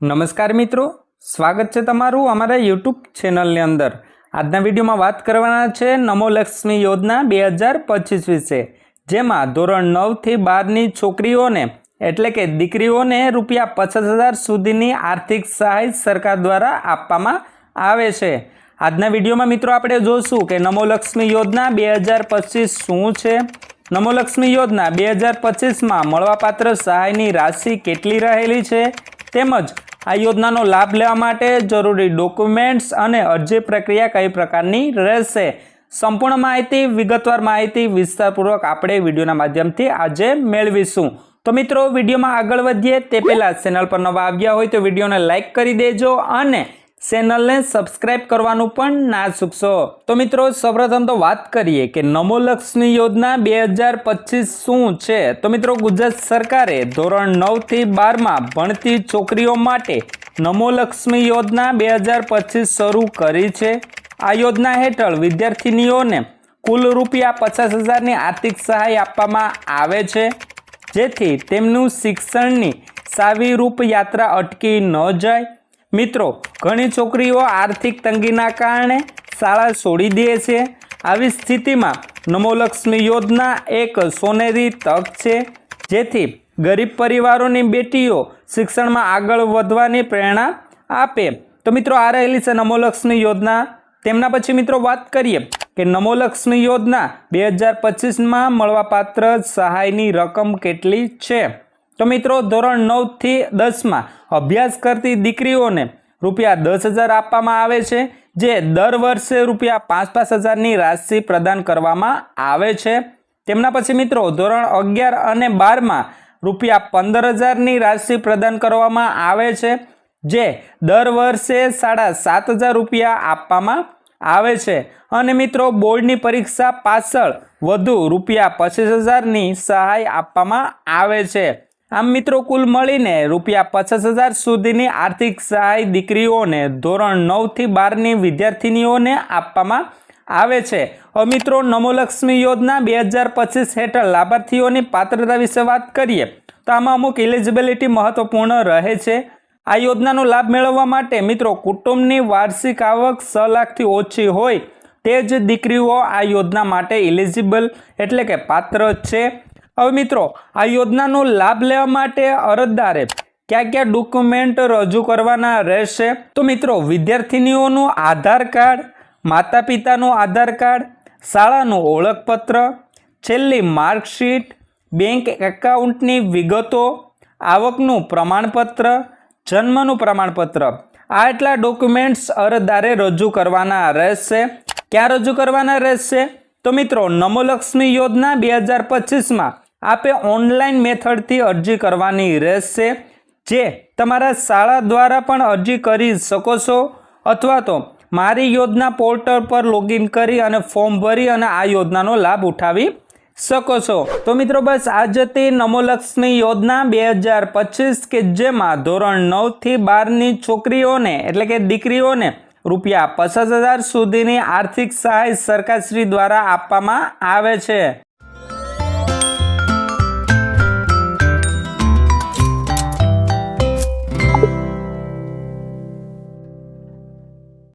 નમસ્કાર મિત્રો, સ્વાગત છે તમારું અમારા યુટ્યુબ ચેનલની અંદર. આજના વિડીયોમાં વાત કરવાના છે નમો લક્ષ્મી યોજના બે હજાર પચીસ વિશે, જેમાં ધોરણ નવથી બારની છોકરીઓને એટલે કે દીકરીઓને રૂપિયા પચાસ હજાર સુધીની આર્થિક સહાય સરકાર દ્વારા આપવામાં આવે છે. આજના વિડીયોમાં મિત્રો આપણે જોશું કે નમો લક્ષ્મી યોજના બે હજાર પચીસ શું છે? નમો લક્ષ્મી યોજના બે હજાર પચીસમાં મળવાપાત્ર સહાયની રાશિ કેટલી રહેલી છે? તેમજ આ યોજનાનો લાભ લેવા માટે જરૂરી ડોક્યુમેન્ટ્સ અને અરજી પ્રક્રિયા કઈ પ્રકારની રહેશે? સંપૂર્ણ માહિતી, વિગતવાર માહિતી વિસ્તારપૂર્વક આપણે વિડીયોના માધ્યમથી આજે મેળવીશું. તો મિત્રો, વિડીયોમાં આગળ વધીએ. તે પહેલાં ચેનલ પર નવા આવ્યા હોય તો વિડીયોને લાઇક કરી દેજો અને ચેનલને સબસ્ક્રાઇબ કરવાનું પણ ના ચૂકશો. તો મિત્રો, સૌપ્રથમ તો વાત કરીએ કે નમોલક્ષ્મી યોજના બે હજાર પચીસ શું છે? તો મિત્રો, ગુજરાત સરકારે ધોરણ નવથી બારમાં ભણતી છોકરીઓ માટે નમોલક્ષ્મી યોજના બે હજાર પચીસ શરૂ કરી છે. આ યોજના હેઠળ વિદ્યાર્થીનીઓને કુલ રૂપિયા પચાસ હજારની આર્થિક સહાય આપવામાં આવે છે. જેથી તેમનું શિક્ષણની સાવીરૂપ યાત્રા અટકી ન જાય. મિત્રો, ઘણી છોકરીઓ આર્થિક તંગીના કારણે શાળા છોડી દે છે. આવી સ્થિતિમાં નમોલક્ષ્મી યોજના એક સોનેરી તક છે, જેથી ગરીબ પરિવારોની બેટીઓ શિક્ષણમાં આગળ વધવાની પ્રેરણા આપે. તો મિત્રો, આ રહેલી છે નમોલક્ષ્મી યોજના. તેમના પછી મિત્રો વાત કરીએ કે નમોલક્ષ્મી યોજના બે હજાર પચીસમાં મળવાપાત્ર સહાયની રકમ કેટલી છે? તો મિત્રો, ધોરણ નવથી દસમાં અભ્યાસ કરતી દીકરીઓને રૂપિયા દસ હજાર આપવામાં આવે છે, જે દર વર્ષે રૂપિયા પાંચ પાંચ હજારની રાશિ પ્રદાન કરવામાં આવે છે. તેમના પછી મિત્રો, ધોરણ અગિયાર અને બારમાં રૂપિયા પંદર હજારની રાશિ પ્રદાન કરવામાં આવે છે, જે દર વર્ષે સાડા સાત હજાર રૂપિયા આપવામાં આવે છે. અને મિત્રો, બોર્ડની પરીક્ષા પાછળ વધુ રૂપિયા પચીસ હજારની સહાય આપવામાં આવે છે. આમ મિત્રો, કુલ મળીને રૂપિયા પચાસ હજાર સુધીની આર્થિક સહાય દીકરીઓને ધોરણ નવથી બારની વિદ્યાર્થિનીઓને આપવામાં આવે છે. હવે મિત્રો, નમોલક્ષ્મી યોજના બે હજાર પચીસ હેઠળ લાભાર્થીઓની પાત્રતા વિશે વાત કરીએ તો આમાં અમુક એલિજિબિલિટી મહત્વપૂર્ણ રહે છે. આ યોજનાનો લાભ મેળવવા માટે મિત્રો, કુટુંબની વાર્ષિક આવક છ લાખથી ઓછી હોય તે જ દીકરીઓ આ યોજના માટે એલિજિબલ એટલે કે પાત્ર છે. હવે મિત્રો, આ યોજનાનો લાભ લેવા માટે અરજદારે કયા કયા ડોક્યુમેન્ટ રજૂ કરવાના રહેશે? તો મિત્રો, વિદ્યાર્થિનીઓનું આધાર કાર્ડ માતા પિતાનું આધાર કાર્ડ, શાળાનું ઓળખપત્ર, છેલ્લી માર્કશીટ, બેંક એકાઉન્ટની વિગતો, આવકનું પ્રમાણપત્ર, જન્મનું પ્રમાણપત્ર, આ એટલા ડોક્યુમેન્ટ્સ અરજદારે રજૂ કરવાના રહેશે. ક્યાં રજૂ કરવાના રહેશે? તો મિત્રો નમોલક્ષ્મી યોજના બે હજાર પચીસમાં આપે ઓનલાઈન મેથડથી અરજી કરવાની રહેશે. જે તમારા શાળા દ્વારા પણ અરજી કરી શકો છો અથવા તો મારી યોજના પોર્ટલ પર લોગિન કરી અને ફોર્મ ભરી અને આ યોજનાનો લાભ ઉઠાવી શકો છો. તો મિત્રો, બસ આજ હતી નમોલક્ષ્મી યોજના બે હજાર પચીસ કે જેમાં ધોરણ નવથી બારની છોકરીઓને એટલે કે દીકરીઓને રૂપિયા પચાસ હજાર સુધીની આર્થિક સહાય સરકારશ્રી દ્વારા આપવામાં આવે છે.